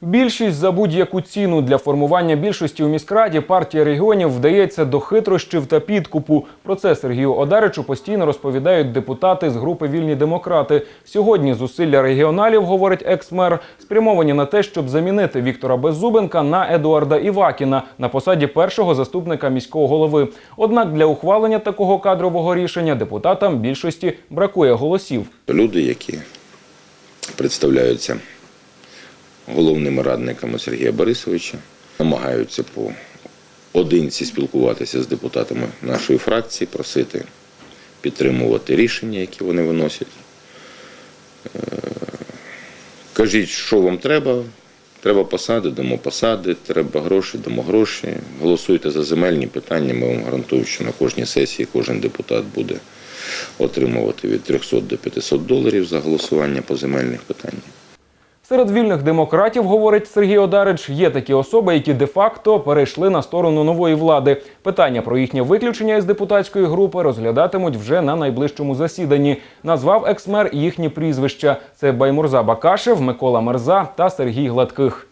Більшість за будь-яку ціну для формування більшості у міськраді партія регіонів вдається до хитрощів та підкупу. Про це Сергію Одаричу постійно розповідають депутати з групи Вільні демократи. Сьогодні зусилля регіоналів, говорить екс-мер, спрямовані на те, щоб замінити Віктора Беззубенка на Едуарда Івакіна на посаді першого заступника міського голови. Однак для ухвалення такого кадрового рішення депутатам більшості бракує голосів. Люди, які представляються головними радниками Сергія Борисовича, намагаються по одинці спілкуватися з депутатами нашої фракції, просити підтримувати рішення, які вони виносять. Е, Кажіть, що вам треба. Треба посади, дамо посади, треба гроші, дамо гроші. Голосуйте за земельні питання. Ми вам гарантуємо, що на кожній сесії кожен депутат буде отримувати від 300 до 500 доларів за голосування по земельних питаннях. Серед вільних демократів, говорить Сергій Одарич, є такі особи, які де-факто перейшли на сторону нової влади. Питання про їхнє виключення із депутатської групи розглядатимуть вже на найближчому засіданні. Назвав екс-мер їхні прізвища: це Баймурза Бакашев, Микола Мерза та Сергій Гладких.